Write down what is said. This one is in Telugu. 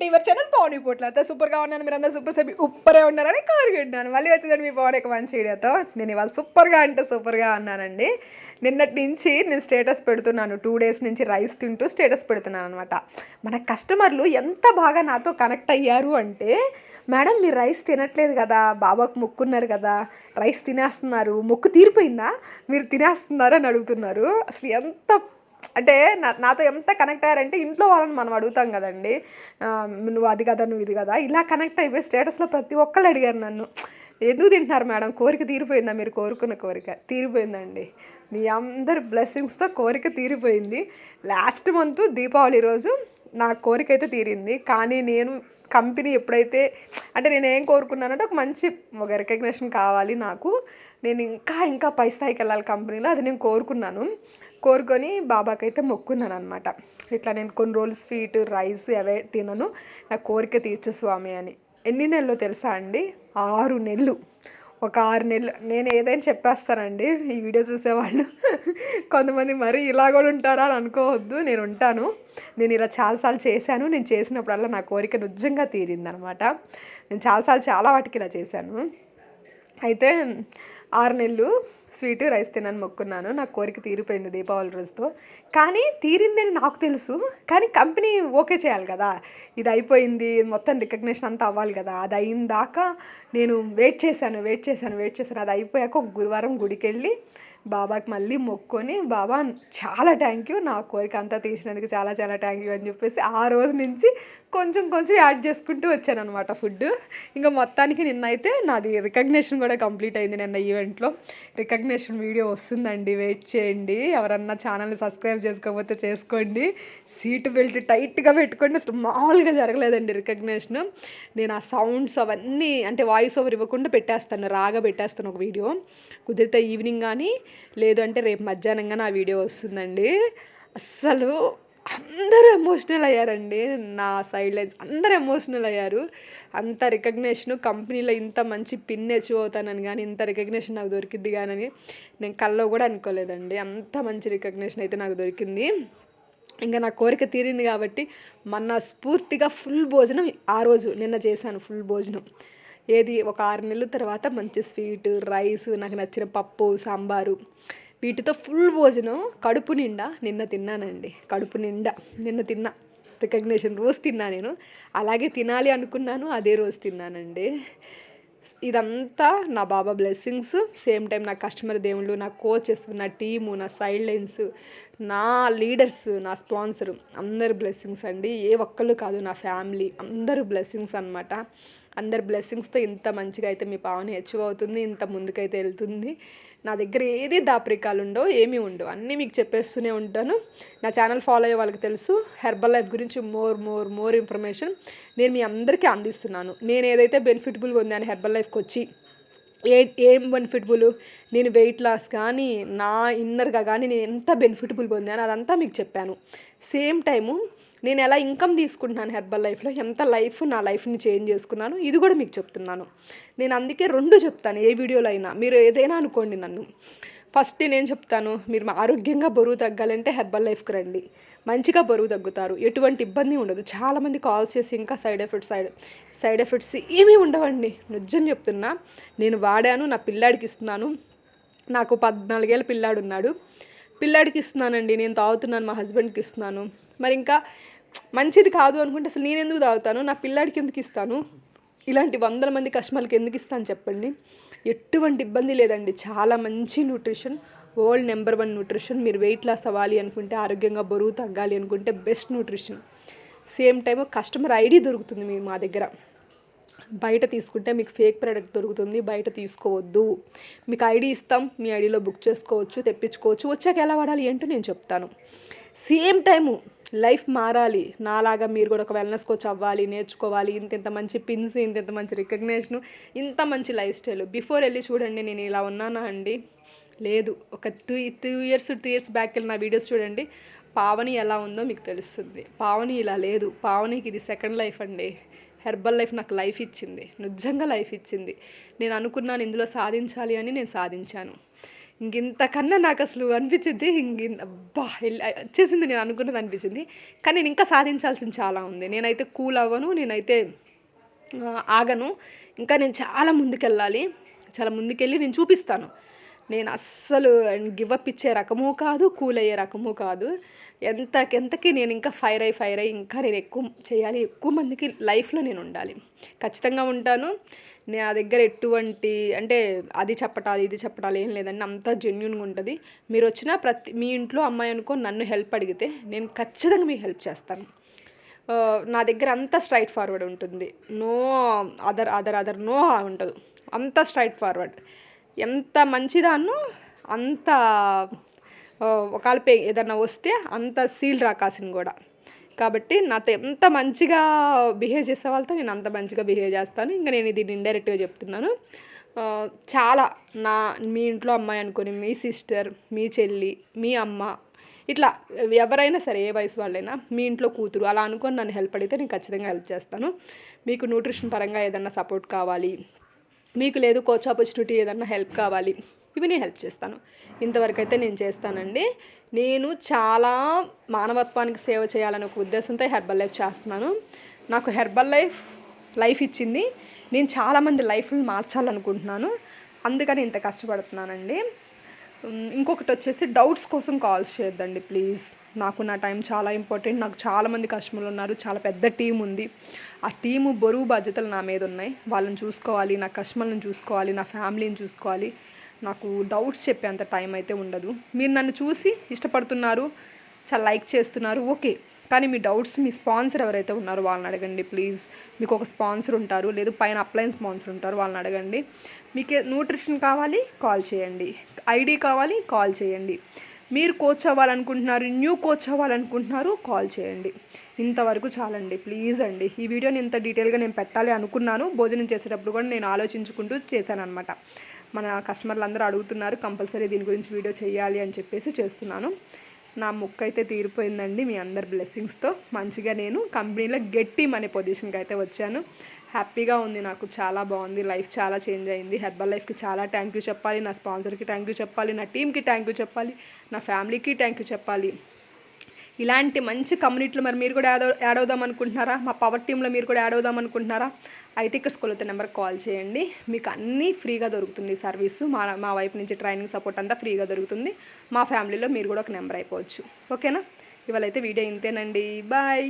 To your channel Pavan Potla సూపర్గా ఉన్నాను మీరు అందరూ సూపర్ సభి ఉప్పరే ఉన్నారని కోరుకుంటున్నాను మళ్ళీ వచ్చిందండి మీ పవన్ ఒక మంచి వీడియోతో నేను ఇవాళ సూపర్గా అంటే సూపర్గా అన్నానండి నిన్నటి నుంచి నేను స్టేటస్ పెడుతున్నాను. టూ డేస్ నుంచి రైస్ తింటూ స్టేటస్ పెడుతున్నాను అనమాట మన కస్టమర్లు ఎంత బాగా నాతో కనెక్ట్ అయ్యారు అంటే మేడం మీరు రైస్ తినట్లేదు కదా బాబాకు మొక్కున్నారు కదా రైస్ తినేస్తున్నారు మొక్కు తీరిపోయిందా? మీరు తినేస్తున్నారు అని అడుగుతున్నారు. అసలు ఎంత అంటే నా నాతో ఎంత కనెక్ట్ అయ్యారంటే ఇంట్లో వాళ్ళని మనం అడుగుతాం కదండి. నువ్వు అది కదా నువ్వు ఇది కదా. ఇలా కనెక్ట్ అయిపోయి స్టేటస్లో ప్రతి ఒక్కళ్ళు అడిగారు నన్ను. ఎందుకు తింటున్నారు మేడం? కోరిక తీరిపోయిందా మీరు కోరుకున్న కోరిక? తీరిపోయిందండి. మీ అందరి బ్లెస్సింగ్స్తో కోరిక తీరిపోయింది. లాస్ట్ మంత్ దీపావళి రోజు నా కోరిక అయితే తీరింది. కానీ నేను కంపెనీ ఎప్పుడైతే అంటే నేను ఏం కోరుకున్నానంటే ఒక మంచి ఒక రికగ్నేషన్ కావాలి నాకు. నేను ఇంకా ఇంకా పై స్థాయికి వెళ్ళాలి కంపెనీలో. అది నేను కోరుకున్నాను. కోరుకొని బాబాకి అయితే మొక్కున్నాను అనమాట ఇట్లా నేను కొన్ని రోజులు స్వీట్ రైస్ అవే తినను. నా కోరిక తీర్చు స్వామి అని. ఎన్ని నెలలు తెలుసా అండి? ఆరు నెలలు. ఒక ఆరు నెలలు. నేను ఏదైనా చెప్పేస్తానండి. ఈ వీడియో చూసేవాళ్ళు. కొంతమంది మరీ ఇలా కూడా ఉంటారా అని అనుకోవద్దు. నేను ఉంటాను. నేను ఇలా చాలాసార్లు చేశాను. నేను చేసినప్పుడల్లా నా కోరిక నిజంగా తీరిందనమాట నేను చాలాసార్లు చాలా వాటికి ఇలా చేశాను. అయితే ఆరు నెలలు స్వీట్ రైస్ తినని మొక్కున్నాను. నా కోరిక తీరిపోయింది దీపావళి రోజుతో. కానీ తీరిందని నాకు తెలుసు. కానీ కంపెనీ ఓకే చేయాలి కదా. ఇది అయిపోయింది. మొత్తం రికగ్నేషన్ అంతా అవ్వాలి కదా. అది అయిన దాకా నేను వెయిట్ చేశాను వెయిట్ చేశాను వెయిట్ చేశాను. అది అయిపోయాక ఒక గురువారం గుడికి వెళ్ళి బాబాకి మళ్ళీ మొక్కొని బాబా చాలా థ్యాంక్ యూ నా కోరిక అంతా తీసినందుకు చాలా చాలా థ్యాంక్ యూ అని చెప్పేసి ఆ రోజు నుంచి కొంచెం కొంచెం యాడ్ చేసుకుంటూ వచ్చాను అనమాట ఫుడ్ ఇంకా మొత్తానికి నిన్న అయితే నాది రికగ్నేషన్ కూడా కంప్లీట్ అయింది నిన్న ఈవెంట్లో రికగ్నేషన్ వీడియో వస్తుందండి. వెయిట్ చేయండి. ఎవరన్నా ఛానల్ని సబ్స్క్రైబ్ చేసుకోకపోతే చేసుకోండి. సీట్ బెల్ట్ టైట్గా పెట్టుకోండి. అసలు మామూలుగా జరగలేదండి రికగ్నేషన్ నేను ఆ సౌండ్స్ అవన్నీ అంటే వాయిస్ ఓవర్ ఇవ్వకుండా పెట్టేస్తాను రాగా పెట్టేస్తాను ఒక వీడియో కుదిరితే ఈవినింగ్ కానీ లేదు అంటే రేపు మధ్యాహ్నంగా నా వీడియో వస్తుందండి. అస్సలు అందరూ ఎమోషనల్ అయ్యారండి. నా సైడ్ లైన్స్ అందరూ ఎమోషనల్ అయ్యారు. అంత రికగ్నేషన్ కంపెనీలో ఇంత మంచి పిన్ అచీవ్ అవుతానని కానీ ఇంత రికగ్నేషన్ నాకు దొరికింది కానీ నేను కల్లో కూడా అనుకోలేదండి. అంత మంచి రికగ్నేషన్ అయితే నాకు దొరికింది. ఇంకా నా కోరిక తీరింది కాబట్టి మన స్ఫూర్తిగా ఫుల్ భోజనం ఆ రోజు నిన్న చేశాను ఫుల్ భోజనం. ఏది ఒక ఆరు నెలల తర్వాత మంచి స్వీట్ రైస్ నాకు నచ్చిన పప్పు సాంబారు. వీటితో ఫుల్ భోజనం కడుపు నిండా నిన్న తిన్నానండి. కడుపు నిండా. నిన్న తిన్నా. రికగ్నేషన్ రోజు తిన్నా నేను. అలాగే తినాలి అనుకున్నాను అదే రోజు తిన్నానండి. ఇదంతా నా బాబా బ్లెస్సింగ్స్ సేమ్ టైం నా కస్టమర్ దేవుళ్ళు నా కోచెస్ నా టీము నా సైడ్ లైన్స్ నా లీడర్స్ నా స్పాన్సర్ అందరు బ్లెస్సింగ్స్ అండి. ఏ ఒక్కళ్ళు కాదు నా ఫ్యామిలీ అందరు బ్లెస్సింగ్స్ అనమాట అందరు బ్లెస్సింగ్స్తో ఇంత మంచిగా అయితే మీ పావని హెచ్చు అవుతుంది ఇంత ముందుకైతే వెళ్తుంది. నా దగ్గర ఏది దాపరికాలు ఉండవు ఏమీ ఉండవు. అన్నీ మీకు చెప్పేస్తూనే ఉంటాను. నా ఛానల్ ఫాలో అయ్యే వాళ్ళకి తెలుసు. హెర్బల్ లైఫ్ గురించి మోర్ మోర్ మోర్ ఇన్ఫర్మేషన్ నేను మీ అందరికీ అందిస్తున్నాను. నేను ఏదైతే బెనిఫిటబుల్ పొందాను హెర్బల్ లైఫ్కి వచ్చి ఏ ఏం బెనిఫిటబుల్? నేను వెయిట్ లాస్ కానీ నా ఇన్నర్గా కానీ నేను ఎంత బెనిఫిటబుల్ పొందాను అదంతా మీకు చెప్పాను. సేమ్ టైము నేను ఎలా ఇన్కమ్ తీసుకుంటున్నాను హెర్బల్ లైఫ్లో ఎంత లైఫ్ నా లైఫ్ని చేంజ్ చేసుకున్నాను? ఇది కూడా మీకు చెప్తున్నాను. నేను అందుకే రెండు చెప్తాను ఏ వీడియోలో అయినా. మీరు ఏదైనా అనుకోండి నన్ను. ఫస్ట్ నేను చెప్తాను మీరు ఆరోగ్యంగా బరువు తగ్గాలంటే హెర్బల్ లైఫ్కి రండి. మంచిగా బరువు తగ్గుతారు ఎటువంటి ఇబ్బంది ఉండదు. చాలామంది కాల్స్ చేసి ఇంకా side effects side side effects ఏమీ ఉండవండి. నిజం చెప్తున్నా నేను వాడాను నా పిల్లాడికి ఇస్తున్నాను. నాకు పద్నాలుగేళ్ళ పిల్లాడు ఉన్నాడు పిల్లాడికి ఇస్తున్నానండి నేను తాగుతున్నాను మా హస్బెండ్కి ఇస్తున్నాను. మరి ఇంకా మంచిది కాదు అనుకుంటే అసలు నేను ఎందుకు తాగుతాను? నా పిల్లాడికి ఎందుకు ఇస్తాను? ఇలాంటి వందల మంది కస్టమర్లకి ఎందుకు ఇస్తాను చెప్పండి. ఎటువంటి ఇబ్బంది లేదండి. చాలా మంచి nutrition world number one nutrition. మీరు వెయిట్ లాస్ అవ్వాలి అనుకుంటే ఆరోగ్యంగా బరువు తగ్గాలి అనుకుంటే best nutrition. Same time customer ID దొరుకుతుంది మీ మా దగ్గర. బయట తీసుకుంటే మీకు ఫేక్ ప్రోడక్ట్ దొరుకుతుంది. బయట తీసుకోవద్దు. మీకు ఐడి ఇస్తాం. మీ ఐడిలో బుక్ చేసుకోవచ్చు తెప్పించుకోవచ్చు. వచ్చాక ఎలా వాడాలి ఏంటో నేను చెప్తాను. సేమ్ టైము లైఫ్ మారాలి. నాలాగా మీరు కూడా ఒక వెల్నెస్ కోచ్ అవ్వాలి నేర్చుకోవాలి. ఇంత ఇంత మంచి పిన్స్ ఇంత ఇంత మంచి రికగ్నేషన్ ఇంత మంచి లైఫ్ స్టైల్ బిఫోర్ వెళ్ళి చూడండి నేను ఇలా ఉన్నానా అండి? లేదు. ఒక two two years two years back వెళ్ళి నా వీడియోస్ చూడండి. పావని ఎలా ఉందో మీకు తెలుస్తుంది. పావని ఇలా లేదు. పావనికి ఇది సెకండ్ లైఫ్ అండి. హెర్బల్ లైఫ్ నాకు లైఫ్ ఇచ్చింది. నిజంగా లైఫ్ ఇచ్చింది. నేను అనుకున్నాను ఇందులో సాధించాలి అని నేను సాధించాను. ఇంకింతకన్నా నాకు అసలు అనిపించింది ఇంక అబ్బా వచ్చేసింది నేను అనుకున్నది అనిపించింది. కానీ నేను ఇంకా సాధించాల్సింది చాలా ఉంది. నేనైతే కూల్ అవ్వను నేనైతే ఆగను. ఇంకా నేను చాలా ముందుకెళ్ళాలి. చాలా ముందుకెళ్ళి నేను చూపిస్తాను. నేను అస్సలు గివప్ ఇచ్చే రకము కాదు కూల్ అయ్యే రకము కాదు. ఎంత ఎంతకి నేను ఇంకా ఫైర్ అయ్యి ఫైర్ అయ్యి ఇంకా నేను ఎక్కువ చేయాలి. ఎక్కువ మందికి లైఫ్లో నేను ఉండాలి. ఖచ్చితంగా ఉంటాను. నా దగ్గర ఎటువంటి అంటే అది చెప్పటాలి ఇది చెప్పటాలి ఏం లేదండి. అంతా జెన్యున్గా ఉంటుంది. మీరు వచ్చిన ప్రతి మీ ఇంట్లో అమ్మాయి అనుకో నన్ను హెల్ప్ అడిగితే నేను ఖచ్చితంగా మీకు హెల్ప్ చేస్తాను. నా దగ్గర అంతా స్ట్రైట్ ఫార్వర్డ్ ఉంటుంది. No other other other no ఉండదు అంత స్ట్రైట్ ఫార్వర్డ్ ఎంత మంచిదాన్నో అంత ఒకవేళ ఏదన్నా వస్తే అంత సీల్ రాకాసింది కూడా. కాబట్టి నాతో ఎంత మంచిగా బిహేవ్ చేసే వాళ్ళతో నేను అంత మంచిగా బిహేవ్ చేస్తాను. ఇంకా నేను ఇది ఇండైరెక్ట్గా చెప్తున్నాను. చాలా నా మీ ఇంట్లో అమ్మాయి అనుకొని మీ సిస్టర్ మీ చెల్లి మీ అమ్మ ఇట్లా ఎవరైనా సరే ఏ వయసు వాళ్ళైనా మీ ఇంట్లో కూతురు అలా అనుకొని నన్ను హెల్ప్ అడిగితే నేను ఖచ్చితంగా హెల్ప్ చేస్తాను. మీకు న్యూట్రిషన్ పరంగా ఏదన్నా సపోర్ట్ కావాలి మీకు లేదు కోచ్ ఆపర్చునిటీ ఏదన్నా హెల్ప్ కావాలి ఇవి నేను హెల్ప్ చేస్తాను. ఇంతవరకు అయితే నేను చేస్తానండి. నేను చాలా మానవత్వానికి సేవ చేయాలనే ఒక ఉద్దేశంతో హెర్బల్ లైఫ్ చేస్తున్నాను. నాకు హెర్బల్ లైఫ్ లైఫ్ ఇచ్చింది. నేను చాలామంది లైఫ్ని మార్చాలనుకుంటున్నాను. అందుకని ఇంత కష్టపడుతున్నానండి. ఇంకొకటి వచ్చేసి డౌట్స్ కోసం కాల్స్ చేయొద్దండి ప్లీజ్ నాకు నా టైం చాలా ఇంపార్టెంట్ నాకు చాలామంది కస్టమర్లు ఉన్నారు. చాలా పెద్ద టీం ఉంది. ఆ టీము బరువు బాధ్యతలు నా మీద ఉన్నాయి. వాళ్ళని చూసుకోవాలి నా కస్టమర్లను చూసుకోవాలి నా ఫ్యామిలీని చూసుకోవాలి. నాకు డౌట్స్ చెప్పేంత టైం అయితే ఉండదు. మీరు నన్ను చూసి ఇష్టపడుతున్నారు చాలా లైక్ చేస్తున్నారు ఓకే కానీ మీ డౌట్స్ మీ స్పాన్సర్ ఎవరైతే ఉన్నారో వాళ్ళని అడగండి ప్లీజ్ మీకు ఒక స్పాన్సర్ ఉంటారు లేదు పైన అప్లైన్ స్పాన్సర్ ఉంటారు వాళ్ళని అడగండి. మీకు న్యూట్రిషన్ కావాలి కాల్ చేయండి. ఐడి కావాలి కాల్ చేయండి. మీరు కోచ్ అవ్వాలనుకుంటున్నారు న్యూ కోచ్ అవ్వాలనుకుంటున్నారు కాల్ చేయండి. ఇంతవరకు చాలండి ప్లీజ్ అండి. ఈ వీడియోని ఇంత డీటెయిల్గా నేను పెట్టాలి అనుకున్నాను. భోజనం చేసేటప్పుడు కూడా నేను ఆలోచించుకుంటూ చేశాను అనమాట మన కస్టమర్లు అందరూ అడుగుతున్నారు కంపల్సరీ దీని గురించి వీడియో చేయాలి అని చెప్పేసి చేస్తున్నాను. నా ముక్క అయితే తీరిపోయిందండి మీ అందరి బ్లెస్సింగ్స్తో. మంచిగా నేను కంపెనీలో గట్టి అనే పొజిషన్కి అయితే వచ్చాను. హ్యాపీగా ఉంది నాకు చాలా బాగుంది. లైఫ్ చాలా చేంజ్ అయింది. హెర్బల్ లైఫ్కి చాలా థ్యాంక్ యూ చెప్పాలి. నా స్పాన్సర్కి థ్యాంక్ యూ చెప్పాలి. నా టీంకి థ్యాంక్ యూ చెప్పాలి. నా ఫ్యామిలీకి థ్యాంక్ యూ చెప్పాలి. ఇలాంటి మంచి కమ్యూనిటీలో మరి మీరు కూడా యాడ్ యాడ్ అవుదాం అనుకుంటున్నారా? మా పవర్ టీంలో మీరు కూడా యాడ్ అవుదాం అనుకుంటున్నారా? అయితే ఇక్కడ స్కూల్ అయితే నెంబర్ కాల్ చేయండి. మీకు అన్నీ ఫ్రీగా దొరుకుతుంది సర్వీసు. మా మా వైపు నుంచి ట్రైనింగ్ సపోర్ట్ అంతా ఫ్రీగా దొరుకుతుంది. మా ఫ్యామిలీలో మీరు కూడా ఒక నెంబర్ అయిపోవచ్చు. ఓకేనా? ఇవాళ అయితే వీడియో ఇంతేనండి. బాయ్.